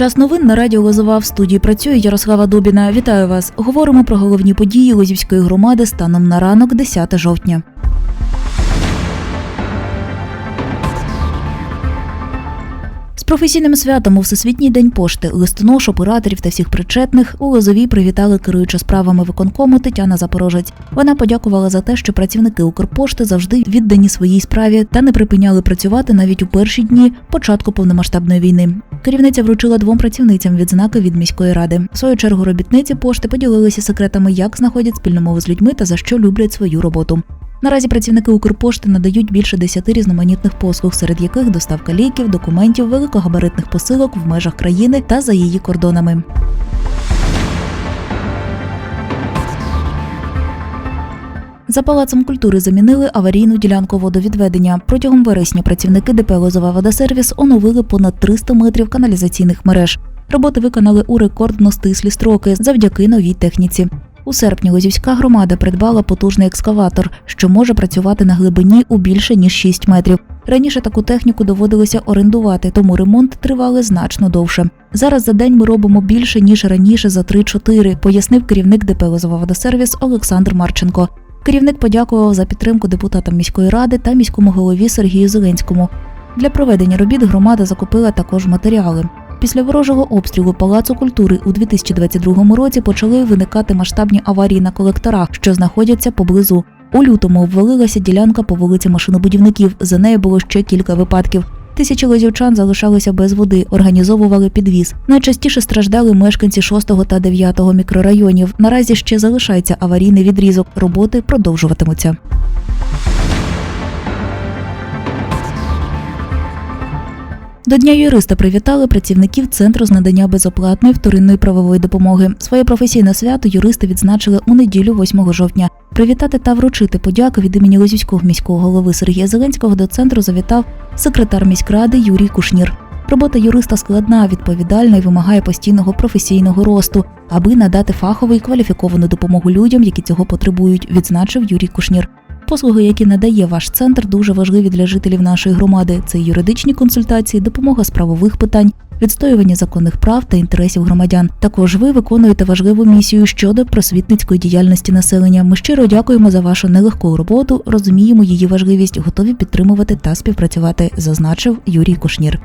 Час новин на радіо Лозова в студії працює Ярослава Дубіна. Вітаю вас. Говоримо про головні події Лозівської громади станом на ранок 10 жовтня. Професійним святом у Всесвітній день пошти листонош, операторів та всіх причетних у Лозовій привітали керуюча справами виконкому Тетяна Запорожець. Вона подякувала за те, що працівники Укрпошти завжди віддані своїй справі та не припиняли працювати навіть у перші дні початку повномасштабної війни. Керівниця вручила двом працівницям відзнаки від міської ради. В свою чергу робітниці пошти поділилися секретами, як знаходять спільну мову з людьми та за що люблять свою роботу. Наразі працівники Укрпошти надають більше десяти різноманітних послуг, серед яких доставка ліків, документів, великогабаритних посилок в межах країни та за її кордонами. За палацом культури замінили аварійну ділянку водовідведення. Протягом вересня працівники ДП «Лозова водосервіс оновили понад 300 метрів каналізаційних мереж. Роботи виконали у рекордно стислі строки завдяки новій техніці. У серпні Лозівська громада придбала потужний екскаватор, що може працювати на глибині у більше ніж 6 метрів. Раніше таку техніку доводилося орендувати, тому ремонт тривали значно довше. Зараз за день ми робимо більше ніж раніше за 3-4, пояснив керівник ДП «Лозоваводосервіс» Олександр Марченко. Керівник подякував за підтримку депутатам міської ради та міському голові Сергію Зеленському. Для проведення робіт громада закупила також матеріали. Після ворожого обстрілу Палацу культури у 2022 році почали виникати масштабні аварії на колекторах, що знаходяться поблизу. У лютому обвалилася ділянка по вулиці машинобудівників. За нею було ще кілька випадків. Тисячі лозівчан залишалися без води, організовували підвіз. Найчастіше страждали мешканці 6 та 9 мікрорайонів. Наразі ще залишається аварійний відрізок. Роботи продовжуватимуться. До Дня юриста привітали працівників Центру з надання безоплатної вторинної правової допомоги. Своє професійне свято юристи відзначили у неділю 8 жовтня. Привітати та вручити подяки від імені Лозівського міського голови Сергія Зеленського до центру завітав секретар міськради Юрій Кушнір. Робота юриста складна, відповідальна і вимагає постійного професійного росту, аби надати фахову і кваліфіковану допомогу людям, які цього потребують, відзначив Юрій Кушнір. Послуги, які надає ваш центр, дуже важливі для жителів нашої громади. Це юридичні консультації, допомога з правових питань, відстоювання законних прав та інтересів громадян. Також ви виконуєте важливу місію щодо просвітницької діяльності населення. Ми щиро дякуємо за вашу нелегку роботу, розуміємо її важливість, готові підтримувати та співпрацювати, зазначив Юрій Кушнір.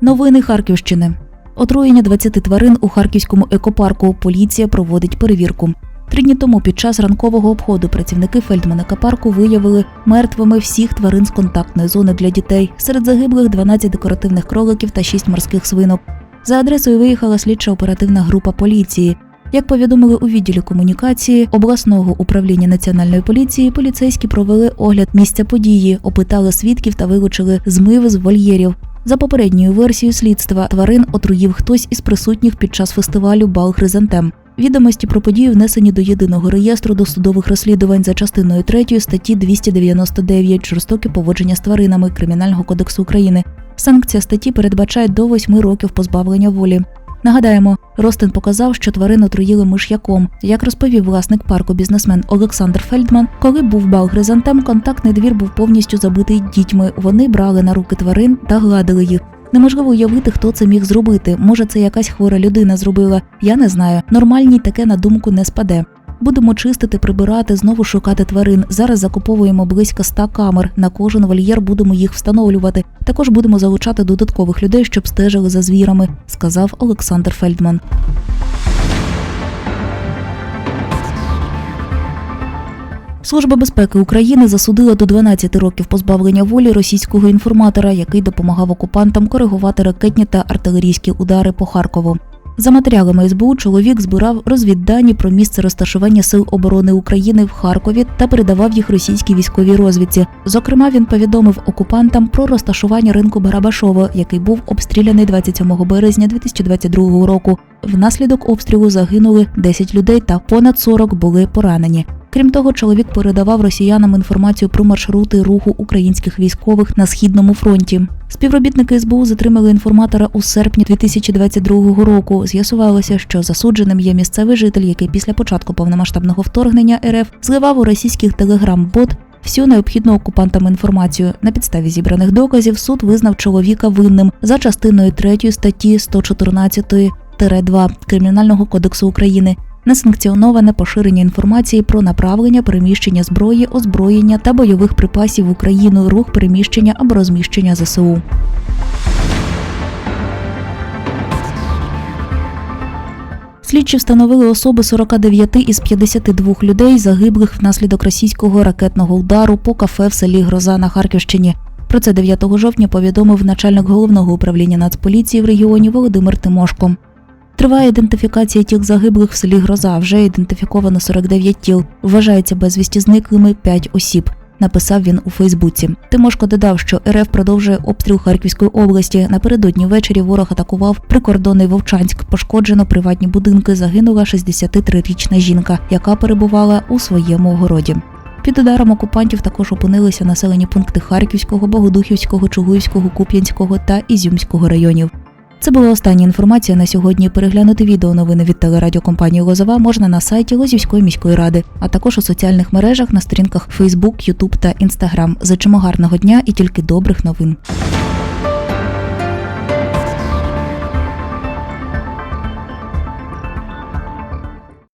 Новини Харківщини. Отруєння 20 тварин у харківському екопарку. Поліція проводить перевірку. Три дні тому під час ранкового обходу працівники Фельдмана екопарку виявили мертвими всіх тварин з контактної зони для дітей. Серед загиблих 12 декоративних кроликів та 6 морських свинок. За адресою виїхала слідча оперативна група поліції. Як повідомили у відділі комунікації обласного управління національної поліції, поліцейські провели огляд місця події, опитали свідків та вилучили змиви з вольєрів. За попередньою версією слідства тварин отруїв хтось із присутніх під час фестивалю Бал Хризантем. Відомості про подію внесені до єдиного реєстру досудових розслідувань за частиною 3 статті 299 жорстоке поводження з тваринами Кримінального кодексу України. Санкція статті передбачає до 8 років позбавлення волі. Нагадаємо, Ростин показав, що тварин отруїли миш'яком. Як розповів власник парку бізнесмен Олександр Фельдман, коли був бал гризантем, контактний двір був повністю забитий дітьми. Вони брали на руки тварин та гладили їх. Неможливо уявити, хто це міг зробити. Може, це якась хвора людина зробила. Я не знаю. Нормальній таке на думку не спаде. Будемо чистити, прибирати, знову шукати тварин. Зараз закуповуємо близько 100 камер. На кожен вольєр будемо їх встановлювати. Також будемо залучати додаткових людей, щоб стежили за звірами, сказав Олександр Фельдман. Служба безпеки України засудила до 12 років позбавлення волі російського інформатора, який допомагав окупантам коригувати ракетні та артилерійські удари по Харкову. За матеріалами СБУ чоловік збирав розвіддані про місце розташування сил оборони України в Харкові та передавав їх російській військовій розвідці. Зокрема, він повідомив окупантам про розташування ринку Барабашова, який був обстріляний 27 березня 2022 року. Внаслідок обстрілу загинули 10 людей та понад 40 були поранені. Крім того, чоловік передавав росіянам інформацію про маршрути руху українських військових на східному фронті. Співробітники СБУ затримали інформатора у серпні 2022 року. З'ясувалося, що засудженим є місцевий житель, який після початку повномасштабного вторгнення РФ зливав у російських телеграм-бот всю необхідну окупантам інформацію. На підставі зібраних доказів суд визнав чоловіка винним за частиною 3 статті 114-2 Кримінального кодексу України. Несанкціоноване поширення інформації про направлення, переміщення зброї, озброєння та бойових припасів в Україну, рух переміщення або розміщення ЗСУ. Слідчі встановили особи 49 із 52 людей, загиблих внаслідок російського ракетного удару по кафе в селі Гроза на Харківщині. Про це 9 жовтня повідомив начальник головного управління Нацполіції в регіоні Володимир Тимошко. Триває ідентифікація тіл загиблих в селі Гроза. Вже ідентифіковано 49 тіл. Вважається безвісті зниклими 5 осіб. Написав він у Фейсбуці. Тимошко додав, що РФ продовжує обстріл Харківської області. Напередодні ввечері ворог атакував прикордонний Вовчанськ. Пошкоджено приватні будинки. Загинула 63-річна жінка, яка перебувала у своєму огороді. Під ударом окупантів також опинилися населені пункти Харківського, Богодухівського, Чугуївського, Куп'янського та Ізюмського районів. Це була остання інформація на сьогодні. Переглянути відео новини від телерадіокомпанії Лозова можна на сайті Лозівської міської ради, а також у соціальних мережах на сторінках Facebook, YouTube та Instagram. Зачимо гарного дня і тільки добрих новин.